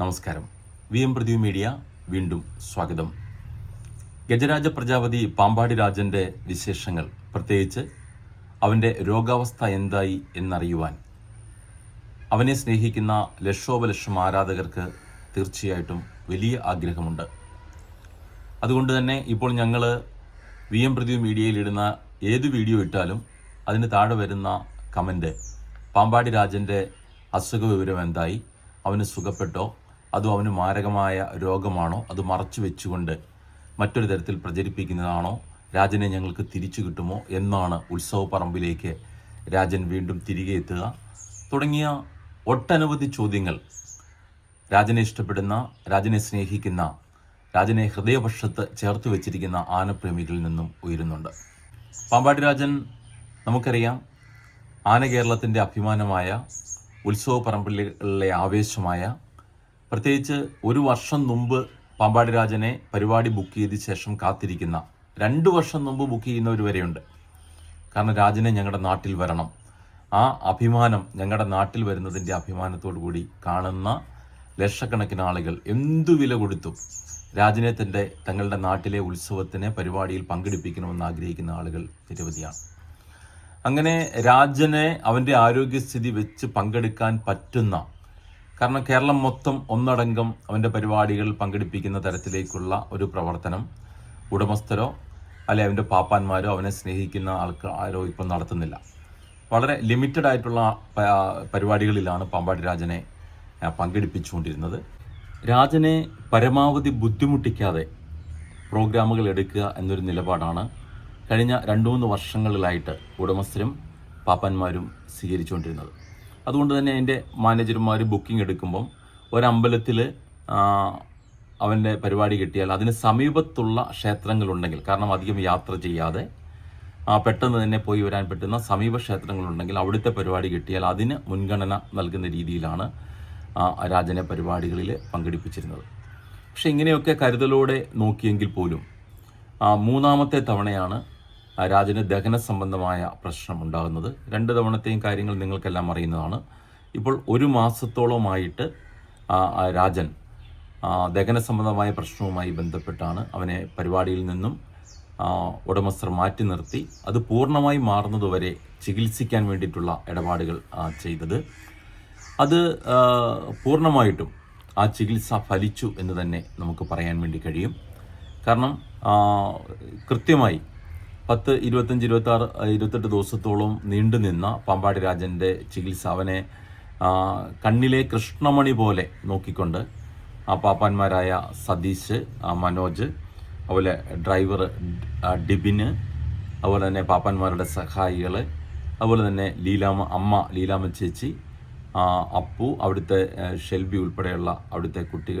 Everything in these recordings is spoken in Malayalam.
നമസ്കാരം. വി എം പ്രദീപ് മീഡിയ വീണ്ടും സ്വാഗതം. ഗജരാജ പ്രജാപതി പാമ്പാടി രാജന്റെ വിശേഷങ്ങൾ പ്രത്യേകിച്ച് അവന്റെ രോഗാവസ്ഥ എന്തായി എന്നറിയുവാൻ. അവനെ സ്നേഹിക്കുന്ന ലക്ഷോപലക്ഷം ആരാധകർക്ക് തീർച്ചയായിട്ടും വലിയ ആഗ്രഹമുണ്ട്. അതുകൊണ്ട് തന്നെ ഇപ്പോൾ ഞങ്ങൾ വി എം പ്രദീപ് മീഡിയയിൽ ഇടുന്ന ഏത് വീഡിയോ ഇട്ടാലും അതിന് താഴെ വരുന്ന കമന്റ് പാമ്പാടി രാജന്റെ അസുഖ വിവരം എന്തായി അവന് സുഖപ്പെട്ടോ അതോ അവന് മാരകമായ രോഗമാണോ? അത് മറച്ചു വെച്ചുകൊണ്ട് മറ്റൊരു തരത്തിൽ പ്രചരിപ്പിക്കുന്നതാണോ? രാജനെ ഞങ്ങൾക്ക് തിരിച്ചു കിട്ടുമോ? എന്നാണ് ഉത്സവ പറമ്പിലേക്ക് രാജൻ വീണ്ടും തിരികെ എത്തുക. തുടങ്ങിയ ഒട്ടനവധി ചോദ്യങ്ങൾ. രാജനെ ഇഷ്ടപ്പെടുന്ന രാജനെ സ്നേഹിക്കുന്ന രാജനെ ഹൃദയപക്ഷത്ത് ചേർത്ത് വെച്ചിരിക്കുന്ന ആനപ്രേമികളിൽ നിന്നും ഉയരുന്നുണ്ട്. പാമ്പാടി രാജൻ നമുക്കറിയാം ആന കേരളത്തിന്റെ അഭിമാനമായ ഉത്സവ പറമ്പിലുകളിലെ ആവേശമായ പ്രത്യേകിച്ച് ഒരു വർഷം മുമ്പ് പാമ്പാടി രാജനെ പരിപാടി ബുക്ക് ചെയ്ത ശേഷം കാത്തിരിക്കുന്ന രണ്ട് വർഷം മുമ്പ് ബുക്ക് ചെയ്യുന്നവർ വരെയുണ്ട്. കാരണം രാജനെ ഞങ്ങളുടെ നാട്ടിൽ വരണം. ആ അഭിമാനം ഞങ്ങളുടെ നാട്ടിൽ വരുന്നതിന്റെ അഭിമാനത്തോടു കൂടി കാണുന്ന ലക്ഷക്കണക്കിന് ആളുകൾ എന്തു വില കൊടുത്തും രാജനെ തന്റെ തങ്ങളുടെ നാട്ടിലെ ഉത്സവത്തിന് പരിപാടിയിൽ പങ്കെടുപ്പിക്കണമെന്ന് ആഗ്രഹിക്കുന്ന ആളുകൾ നിരവധിയാണ്. അങ്ങനെ രാജനെ അവന്റെ ആരോഗ്യസ്ഥിതി വെച്ച് പങ്കെടുക്കാൻ പറ്റുന്ന കാരണം കേരളം മൊത്തം ഒന്നടങ്കം അവന്റെ പരിപാടികൾ പങ്കെടുപ്പിക്കുന്ന തരത്തിലേക്കുള്ള ഒരു പ്രവർത്തനം. ഉടമസ്ഥരോ അല്ലെ അവന്റെ പാപ്പാന്മാരോ അവനെ സ്നേഹിക്കുന്ന ആൾക്കാരോ ഇപ്പം നടത്തുന്നില്ല. വളരെ ലിമിറ്റഡ് ആയിട്ടുള്ള പരിപാടികളിലാണ് പാമ്പാടി രാജനെ പങ്കെടുപ്പിച്ചുകൊണ്ടിരുന്നത്. രാജനെ പരമാവധി ബുദ്ധിമുട്ടിക്കാതെ പ്രോഗ്രാമുകൾ എടുക്കുക എന്നൊരു നിലപാടാണ് കഴിഞ്ഞ രണ്ട് മൂന്ന് വർഷങ്ങളിലായിട്ട് ഉടമസ്ഥരും പാപ്പന്മാരും സ്വീകരിച്ചുകൊണ്ടിരുന്നത്. അതുകൊണ്ട് തന്നെ എന്റെ മാനേജർമാർ ബുക്കിംഗ് എടുക്കുമ്പം ഒരമ്പലത്തിൽ അവന്റെ പരിപാടി കിട്ടിയാൽ അതിന് സമീപത്തുള്ള ക്ഷേത്രങ്ങളുണ്ടെങ്കിൽ കാരണം അധികം യാത്ര ചെയ്യാതെ പെട്ടെന്ന് തന്നെ പോയി വരാൻ പറ്റുന്ന സമീപ ക്ഷേത്രങ്ങളുണ്ടെങ്കിൽ അവിടുത്തെ പരിപാടി കിട്ടിയാൽ അതിന് മുൻഗണന നൽകുന്ന രീതിയിലാണ് രാജനെ പരിപാടികളിൽ പങ്കെടുപ്പിച്ചിരുന്നത്. പക്ഷെ ഇങ്ങനെയൊക്കെ കരുതലോടെ നോക്കിയെങ്കിൽ പോലും മൂന്നാമത്തെ തവണയാണ് രാജന് ദഹന സംബന്ധമായ പ്രശ്നം ഉണ്ടാകുന്നത്. രണ്ട് തവണത്തെയും കാര്യങ്ങൾ നിങ്ങൾക്കെല്ലാം അറിയുന്നതാണ്. ഇപ്പോൾ ഒരു മാസത്തോളമായിട്ട് രാജൻ ദഹന സംബന്ധമായ പ്രശ്നവുമായി ബന്ധപ്പെട്ടാണ് അവനെ പരിപാടിയിൽ നിന്നും ഉടമസ്ഥർ മാറ്റി നിർത്തി. അത് പൂർണമായി മാറുന്നതുവരെ ചികിത്സിക്കാൻ വേണ്ടിയിട്ടുള്ള ഇടപാടുകൾ ചെയ്തത്. അത് പൂർണമായിട്ടും ആ ചികിത്സ ഫലിച്ചു എന്ന് തന്നെ നമുക്ക് പറയാൻ വേണ്ടി കഴിയും. കാരണം കൃത്യമായി പത്ത് ഇരുപത്തഞ്ച് ഇരുപത്തി ആറ് ഇരുപത്തെട്ട് ദിവസത്തോളം നീണ്ടു നിന്ന പാമ്പാടി രാജന്റെ ചികിത്സ അവനെ കണ്ണിലെ കൃഷ്ണമണി പോലെ നോക്കിക്കൊണ്ട് ആ പാപ്പാന്മാരായ സതീഷ് മനോജ് അതുപോലെ ഡ്രൈവർ ഡിബിന് അതുപോലെ തന്നെ പാപ്പാന്മാരുടെ സഹായികൾ അതുപോലെ തന്നെ ലീലാമ അമ്മ ലീലാമ ചേച്ചി അപ്പു അവിടുത്തെ ഷെൽബി ഉൾപ്പെടെയുള്ള അവിടുത്തെ കുട്ടി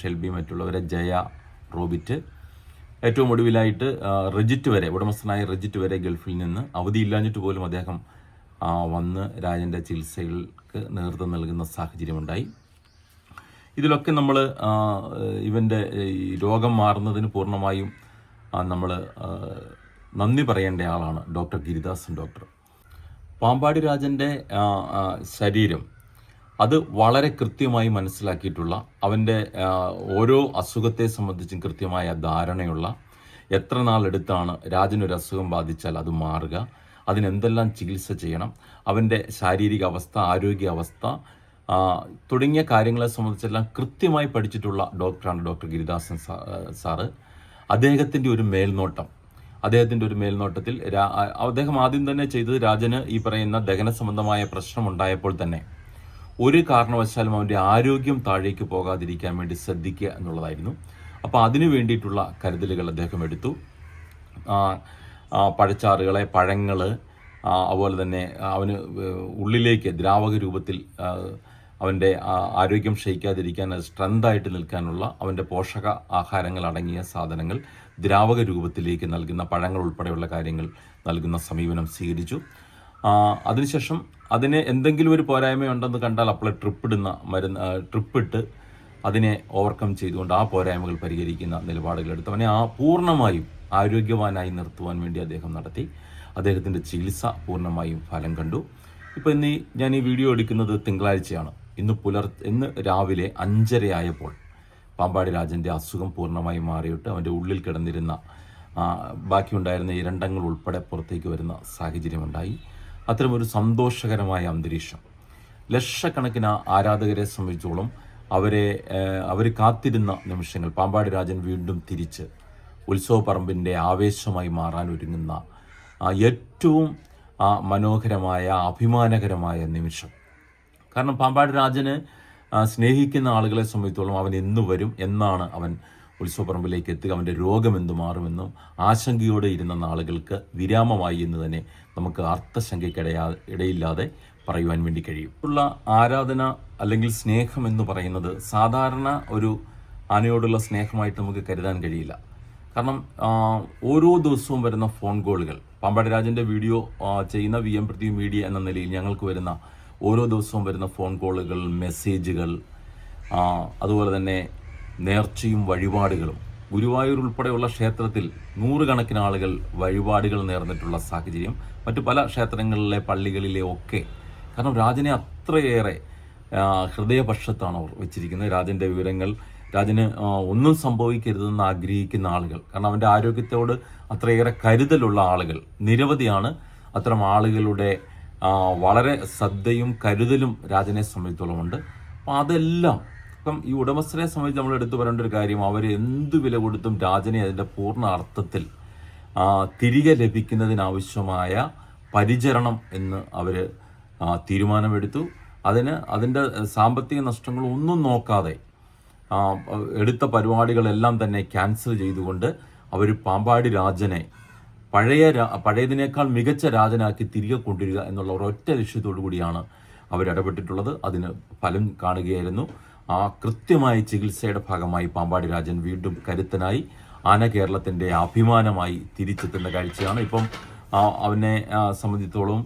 ഷെൽബി മറ്റുള്ളവരെ ജയ റോബിറ്റ് ഏറ്റവും ഒടുവിലായിട്ട് റജിറ്റ് വരെ ഉടമസ്ഥനായ റെജിറ്റ് വരെ ഗൾഫിൽ നിന്ന് അവധിയില്ലാഞ്ഞിട്ട് പോലും അദ്ദേഹം വന്ന് രാജന്റെ ചികിത്സകൾക്ക് നേതൃത്വം നൽകുന്ന സാഹചര്യമുണ്ടായി. ഇതിലൊക്കെ നമ്മൾ ഇവന്റെ ഈ രോഗം മാറുന്നതിന് പൂർണമായും നമ്മൾ നന്ദി പറയേണ്ട ആളാണ് ഡോക്ടർ ഗിരിദാസൻ ഡോക്ടർ പാമ്പാടി രാജന്റെ ശരീരം അത് വളരെ കൃത്യമായി മനസ്സിലാക്കിയിട്ടുള്ള അവന്റെ ഓരോ അസുഖത്തെ സംബന്ധിച്ചും കൃത്യമായ ധാരണയുള്ള എത്ര നാളെടുത്താണ് രാജനൊരു അസുഖം ബാധിച്ചാൽ അത് മാറുക അതിനെന്തെല്ലാം ചികിത്സ ചെയ്യണം അവന്റെ ശാരീരിക അവസ്ഥ ആരോഗ്യ അവസ്ഥ തുടങ്ങിയ കാര്യങ്ങളെ സംബന്ധിച്ചെല്ലാം കൃത്യമായി പഠിച്ചിട്ടുള്ള ഡോക്ടറാണ് ഡോക്ടർ ഗിരിദാസൻ സാറ്. അദ്ദേഹത്തിന്റെ ഒരു മേൽനോട്ടം അദ്ദേഹത്തിന്റെ ഒരു മേൽനോട്ടത്തിൽ അദ്ദേഹം ആദ്യം തന്നെ ചെയ്തത് രാജന് ഈ പറയുന്ന ദഹന സംബന്ധമായ പ്രശ്നം ഉണ്ടായപ്പോൾ തന്നെ. ഒരു കാരണവശാലും അവന്റെ ആരോഗ്യം താഴേക്ക് പോകാതിരിക്കാൻ വേണ്ടി ശ്രദ്ധിക്കുക എന്നുള്ളതായിരുന്നു. അപ്പോൾ അതിനു വേണ്ടിയിട്ടുള്ള കരുതലുകൾ അദ്ദേഹം എടുത്തു. പഴച്ചാറുകളെ പഴങ്ങൾ അതുപോലെ തന്നെ അവന് ഉള്ളിലേക്ക് ദ്രാവക രൂപത്തിൽ അവന്റെ ആരോഗ്യം ക്ഷയിക്കാതിരിക്കാൻ സ്ട്രെങ്തായിട്ട് നിൽക്കാനുള്ള അവന്റെ പോഷക ആഹാരങ്ങൾ അടങ്ങിയ സാധനങ്ങൾ ദ്രാവക രൂപത്തിലേക്ക് നൽകുന്ന പഴങ്ങൾ ഉൾപ്പെടെയുള്ള കാര്യങ്ങൾ നൽകുന്ന സമീപനം സ്വീകരിച്ചു. അതിനുശേഷം അതിന് എന്തെങ്കിലും ഒരു പോരായ്മയുണ്ടെന്ന് കണ്ടാൽ അപ്പോൾ ട്രിപ്പ് ഇടുന്ന മരുന്ന് ട്രിപ്പ് ഇട്ട് അതിനെ ഓവർകം ചെയ്തുകൊണ്ട് ആ പോരായ്മകൾ പരിഹരിക്കുന്ന നിലപാടുകൾ എടുത്തു അവനെ ആ പൂർണമായും ആരോഗ്യവാനായി നിർത്തുവാൻ വേണ്ടി അദ്ദേഹം നടത്തി. അദ്ദേഹത്തിന്റെ ചികിത്സ പൂർണമായും ഫലം കണ്ടു. ഇപ്പോൾ ഇന്ന് ഞാൻ ഈ വീഡിയോ എടുക്കുന്നത് തിങ്കളാഴ്ചയാണ്. ഇന്ന് പുലർ ഇന്ന് രാവിലെ അഞ്ചരയായപ്പോൾ പാമ്പാടി രാജന്റെ അസുഖം പൂർണമായി മാറിയിട്ട് അവന്റെ ഉള്ളിൽ കിടന്നിരുന്ന ബാക്കിയുണ്ടായിരുന്ന ഈ ഇരണ്ടങ്ങൾ ഉൾപ്പെടെ പുറത്തേക്ക് വരുന്ന സാഹചര്യമുണ്ടായി. അത്തരമൊരു സന്തോഷകരമായ അന്തരീക്ഷം. ലക്ഷക്കണക്കിന് ആരാധകരെ സംബന്ധിച്ചോളം അവരെ അവർ കാത്തിരുന്ന നിമിഷങ്ങൾ പാമ്പാടി രാജൻ വീണ്ടും തിരിച്ച് ഉത്സവപ്പറമ്പിന്റെ ആവേശമായി മാറാൻ ഒരുങ്ങുന്ന ഏറ്റവും ആ, മനോഹരമായ അഭിമാനകരമായ നിമിഷം. കാരണം പാമ്പാടി രാജന് സ്നേഹിക്കുന്ന ആളുകളെ സംബന്ധിച്ചോളം അവൻ എന്നു വരും എന്നാണ് അവൻ ഉത്സവപ്പറമ്പിലേക്ക് എത്തുക. അവന്റെ രോഗം എന്തു മാറുമെന്നും ആശങ്കയോടെ ഇരുന്ന നാളുകൾക്ക് വിരാമമായി എന്ന് തന്നെ നമുക്ക് അർത്ഥശങ്കയ്ക്കിടയാ ഇടയില്ലാതെ പറയുവാൻ വേണ്ടി കഴിയും. ഉള്ള ആരാധന അല്ലെങ്കിൽ സ്നേഹം എന്ന് പറയുന്നത് സാധാരണ ഒരു ആനയോടുള്ള സ്നേഹമായിട്ട് നമുക്ക് കരുതാൻ കഴിയില്ല. കാരണം ഓരോ ദിവസവും വരുന്ന ഫോൺ കോളുകൾ പാമ്പാടി രാജന്റെ വീഡിയോ ചെയ്യുന്ന വി എം പ്രതി മീഡിയ എന്ന നിലയിൽ ഞങ്ങൾക്ക് വരുന്ന ഓരോ ദിവസവും വരുന്ന ഫോൺ കോളുകൾ മെസ്സേജുകൾ അതുപോലെ തന്നെ നേർച്ചയും വഴിപാടുകളും. ഗുരുവായൂർ ഉൾപ്പെടെയുള്ള ക്ഷേത്രത്തിൽ നൂറുകണക്കിന് ആളുകൾ വഴിപാടുകൾ നേർന്നിട്ടുള്ള സാഹചര്യം. മറ്റു പല ക്ഷേത്രങ്ങളിലെ പള്ളികളിലെ ഒക്കെ. കാരണം രാജനെ അത്രയേറെ ഹൃദയപക്ഷത്താണ് അവർ വെച്ചിരിക്കുന്നത്. രാജന്റെ വിവരങ്ങൾ രാജന് ഒന്നും സംഭവിക്കരുതെന്ന് ആഗ്രഹിക്കുന്ന ആളുകൾ. കാരണം അവന്റെ ആരോഗ്യത്തോട് അത്രയേറെ കരുതലുള്ള ആളുകൾ. നിരവധിയാണ് അത്തരം ആളുകളുടെ വളരെ ശ്രദ്ധയും കരുതലും രാജനെ സംബന്ധിച്ചോളം ഉണ്ട് അപ്പം അതെല്ലാം ഇപ്പം ഈ ഉടമസ്ഥനെ സംബന്ധിച്ച് നമ്മൾ എടുത്തു പറയേണ്ട ഒരു കാര്യം അവർ എന്ത് വില കൊടുത്തും രാജനെ അതിന്റെ പൂർണ അർത്ഥത്തിൽ തിരികെ ലഭിക്കുന്നതിനാവശ്യമായ പരിചരണം എന്ന് അവർ തീരുമാനമെടുത്തു. അതിന് അതിന്റെ സാമ്പത്തിക നഷ്ടങ്ങൾ ഒന്നും നോക്കാതെ എടുത്ത പരിപാടികളെല്ലാം തന്നെ ക്യാൻസൽ ചെയ്തുകൊണ്ട് അവർ പാമ്പാടി രാജനെ പഴയ പഴയതിനേക്കാൾ മികച്ച രാജനാക്കി തിരികെ കൊണ്ടുവരിക എന്നുള്ള ഒരൊറ്റ ലക്ഷ്യത്തോടു കൂടിയാണ് അവരിടപെട്ടിട്ടുള്ളത് അതിന് ഫലം കാണുകയായിരുന്നു. ആ കൃത്യമായ ചികിത്സയുടെ ഭാഗമായി പാമ്പാടി രാജൻ വീണ്ടും കരുത്തനായി ആന കേരളത്തിന്റെ അഭിമാനമായി തിരിച്ചെത്തുന്ന കാഴ്ചയാണ്. ഇപ്പം അവനെ സംബന്ധിച്ചോളം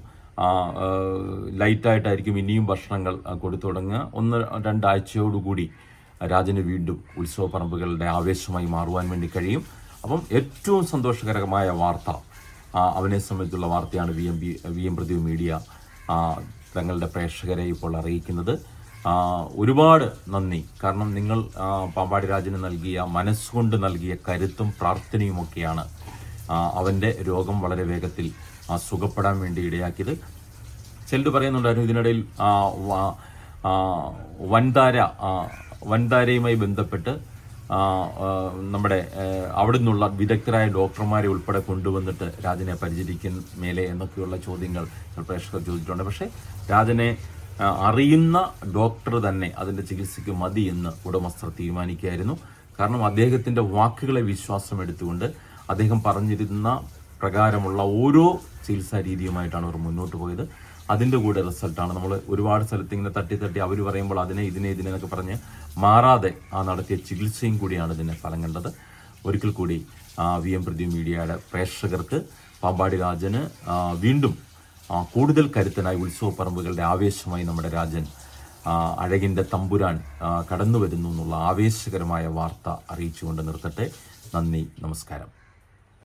ലൈറ്റായിട്ടായിരിക്കും ഇനിയും ഭക്ഷണങ്ങൾ കൊടുത്തു തുടങ്ങുക. ഒന്ന് രണ്ടാഴ്ചയോടുകൂടി രാജന് വീണ്ടും ഉത്സവ പറമ്പുകളുടെ ആവേശമായി മാറുവാൻ വേണ്ടി കഴിയും. അപ്പം ഏറ്റവും സന്തോഷകരമായ വാർത്ത അവനെ സംബന്ധിച്ചുള്ള വാർത്തയാണ് V M B V M Pradeep media തങ്ങളുടെ പ്രേക്ഷകരെ ഇപ്പോൾ അറിയിക്കുന്നത്. ഒരുപാട് നന്ദി. കാരണം നിങ്ങൾ പാമ്പാടി രാജന് നൽകിയ മനസ്സുകൊണ്ട് നൽകിയ കരുത്തും പ്രാർത്ഥനയും ഒക്കെയാണ് അവന്റെ രോഗം വളരെ വേഗത്തിൽ സുഖപ്പെടാൻ വേണ്ടി ഇടയാക്കിയത്. ചിലർ പറയുന്നുണ്ടായിരുന്നു ഇതിനിടയിൽ വൻതാര വൻതാരയുമായി ബന്ധപ്പെട്ട് നമ്മുടെ അവിടെ നിന്നുള്ള വിദഗ്ധരായ ഡോക്ടർമാരെ ഉൾപ്പെടെ കൊണ്ടുവന്നിട്ട് രാജനെ പരിചരിക്കും മേലെ എന്നൊക്കെയുള്ള ചോദ്യങ്ങൾ പ്രേക്ഷകർ ചോദിച്ചിട്ടുണ്ട്. പക്ഷേ രാജനെ അറിയുന്ന ഡോക്ടർ തന്നെ അതിന്റെ ചികിത്സയ്ക്ക് മതി എന്ന് ഉടമസ്ഥർ തീരുമാനിക്കുകയായിരുന്നു. കാരണം അദ്ദേഹത്തിന്റെ വാക്കുകളെ വിശ്വാസം എടുത്തുകൊണ്ട് അദ്ദേഹം പറഞ്ഞിരുന്ന പ്രകാരമുള്ള ഓരോ ചികിത്സാ രീതിയുമായിട്ടാണ് അവർ മുന്നോട്ട് പോയത്. അതിന്റെ കൂടെ റിസൾട്ടാണ് നമ്മൾ ഒരുപാട് സ്ഥലത്ത് ഇങ്ങനെ തട്ടി തട്ടി അവർ പറയുമ്പോൾ അതിനെ ഇതിനെ ഇതിനെ എന്നൊക്കെ പറഞ്ഞ് മാറാതെ ആ നടത്തിയ ചികിത്സയും കൂടിയാണ് ഇതിന് ഫലം കണ്ടത്. ഒരിക്കൽ കൂടി വി എം പ്രദീപ് മീഡിയയുടെ പ്രേക്ഷകർക്ക് പാമ്പാടി രാജന് വീണ്ടും കൂടുതൽ കരുത്തനായി ഉത്സവപ്പറമ്പുകളുടെ ആവേശമായി നമ്മുടെ രാജൻ അഴകിന്റെ തമ്പുരാൻ കടന്നു വരുന്നു എന്നുള്ള ആവേശകരമായ വാർത്ത അറിയിച്ചുകൊണ്ട് നിർത്തട്ടെ. നന്ദി നമസ്കാരം.